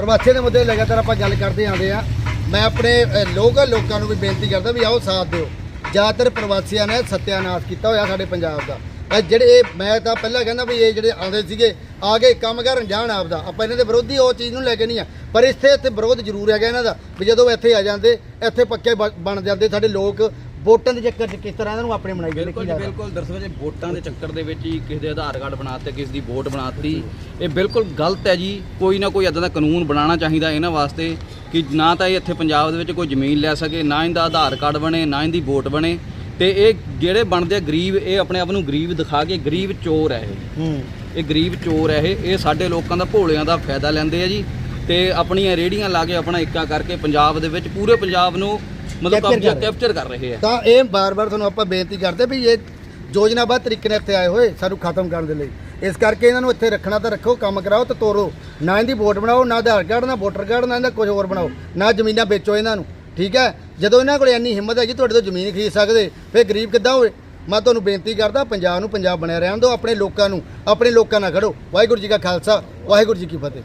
ਪ੍ਰਵਾਸੀਆਂ ਦੇ ਮੁੱਦੇ ਲਗਾਤਾਰ ਆਪਾਂ ਗੱਲ ਕਰਦੇ ਆਂਦੇ ਆ। ਮੈਂ ਆਪਣੇ ਲੋਕਲ ਲੋਕਾਂ ਨੂੰ ਵੀ ਬੇਨਤੀ ਕਰਦਾ ਵੀ ਆਓ ਸਾਥ ਦਿਓ। ਜ਼ਿਆਦਾਤਰ ਪ੍ਰਵਾਸੀਆਂ ਨੇ ਸਤਿਆਨਾਸ਼ ਕੀਤਾ ਹੋਇਆ ਸਾਡੇ ਪੰਜਾਬ ਦਾ। ਇਹ ਜਿਹੜੇ ਇਹ, ਮੈਂ ਤਾਂ ਪਹਿਲਾਂ ਕਹਿੰਦਾ ਵੀ ਇਹ ਜਿਹੜੇ ਆਉਂਦੇ ਸੀਗੇ, ਆ ਕੇ ਕੰਮ ਕਰਨ ਜਾਣ ਆਪਦਾ। ਆਪਾਂ ਇਹਨਾਂ ਦੇ ਵਿਰੋਧੀ ਉਹ ਚੀਜ਼ ਨੂੰ ਲੈ ਕੇ ਨਹੀਂ ਆ। ਪਰ ਇੱਥੇ ਇੱਥੇ ਵਿਰੋਧ ਜ਼ਰੂਰ ਹੈਗਾ ਇਹਨਾਂ ਦਾ, ਵੀ ਜਦੋਂ ਇੱਥੇ ਆ ਜਾਂਦੇ, ਇੱਥੇ ਪੱਕੇ ਬ- ਬਣ ਜਾਂਦੇ ਸਾਡੇ ਲੋਕ ਵੋਟਾਂ ਦੇ ਚੱਕਰ 'ਚ ਕਿਸ ਤਰ੍ਹਾਂ ਇਹਨਾਂ ਨੂੰ ਆਪਣੇ ਬਣਾਈ ਜਾਂਦੇ ਬਿਲਕੁਲ ਕੀ ਜੀ ਲੱਗਦਾ? ਬਿਲਕੁਲ। ਦਰਅਸਲ ਜੇ ਵੋਟਾਂ ਦੇ ਚੱਕਰ ਦੇ ਵਿੱਚ ਹੀ ਕਿਸੇ ਦੇ ਆਧਾਰ ਕਾਰਡ ਬਣਾਤੇ ਕਿਸੇ ਦੀ ਵੋਟ ਬਣਾਤੀ। ਇਹ ਬਿਲਕੁਲ ਗਲਤ ਹੈ ਜੀ। ਕੋਈ ਨਾ ਕੋਈ ਇਦਾਂ ਦਾ ਕਾਨੂੰਨ ਬਣਾਉਣਾ ਚਾਹੀਦਾ ਇਹਨਾਂ ਵਾਸਤੇ ਕਿ ਨਾ ਤਾਂ ਇਹ ਇੱਥੇ ਪੰਜਾਬ ਦੇ ਵਿੱਚ ਕੋਈ ਜ਼ਮੀਨ ਲੈ ਸਕੇ ਨਾ ਇਹਦਾ ਆਧਾਰ ਕਾਰਡ ਬਣੇ ਨਾ ਇਹਦੀ ਵੋਟ ਬਣੇ। ਤੇ ਇਹ ਜਿਹੜੇ ਬਣਦੇ ਆ ਗਰੀਬ ਇਹ ਆਪਣੇ ਆਪ ਨੂੰ ਗਰੀਬ ਦਿਖਾ ਕੇ ਗਰੀਬ ਚੋਰ ਹੈ ਇਹ। ਹੂੰ। ਇਹ ਗਰੀਬ ਚੋਰ ਹੈ ਇਹ। ਇਹ ਸਾਡੇ ਲੋਕਾਂ ਦਾ ਭੋਲਿਆਂ ਦਾ ਫਾਇਦਾ ਲੈਂਦੇ ਆ ਜੀ। ਤੇ ਆਪਣੀਆਂ ਰੇੜੀਆਂ ਲਾ ਕੇ ਆਪਣਾ ਇੱਕਾ ਕਰਕੇ ਪੰਜਾਬ ਦੇ ਵਿੱਚ ਪੂਰੇ ਪੰਜਾਬ ਨੂੰ ਮਤਲਬ Capture ਕਬਜ਼ਾ ਕਰ ਰਹੇ। ਕੈਪਚਰ ਕਰ ਰਹੇ ਆ। ਤਾਂ ਇਹ ਬਾਰ-ਬਾਰ ਤੁਹਾਨੂੰ ਆਪਾਂ ਬੇਨਤੀ ਕਰਦੇ ਵੀ ਇਹ ਯੋਜਨਾਬੱਧ ਤਰੀਕੇ ਨਾਲ ਇੱਥੇ ਆਏ ਹੋਏ ਸਾਨੂੰ ਖਤਮ ਕਰਨ ਦੇ ਲਈ। ਇਸ ਕਰਕੇ ਇਹਨਾਂ ਨੂੰ ਇੱਥੇ ਰੱਖਣਾ ਤਾਂ ਰੱਖੋ ਕੰਮ ਕਰਾਓ ਤੇ ਤੋਰੋ। ਨਾ ਇਹਦੀ ਵੋਟ ਬਣਾਓ ਨਾ ਆਧਾਰ ਕਾਰਡ ਨਾ ਵੋਟਰ ਕਾਰਡ ਨਾ ਇਹਦਾ ਕੁਝ ਹੋਰ ਬਣਾਓ। ਨਾ ਜ਼ਮੀਨਾਂ ਵੇਚੋ ਇਹਨਾਂ ਨੂੰ ਠੀਕ ਹੈ? ਜਦੋਂ ਇਹਨਾਂ ਕੋਲ ਇੰਨੀ ਹਿੰਮਤ ਹੈਗੀ ਤੁਹਾਡੇ ਤੋਂ ਜ਼ਮੀਨ ਖਰੀਦ ਸਕਦੇ ਫਿਰ ਗਰੀਬ ਕਿੱਦਾਂ ਹੋਵੇ? ਮੈਂ ਤੁਹਾਨੂੰ ਬੇਨਤੀ ਕਰਦਾ ਪੰਜਾਬ ਨੂੰ ਪੰਜਾਬ ਬਣਿਆ ਰਹਿਣ ਦਿਓ ਆਪਣੇ ਲੋਕਾਂ ਨੂੰ ਆਪਣੇ ਲੋਕਾਂ ਨਾਲ ਖੜੋ। ਵਾਹਿਗੁਰੂ ਜੀ ਕਾ ਖਾਲਸਾ ਵਾਹਿਗੁਰੂ ਜੀ ਕੀ ਫਤਿਹ।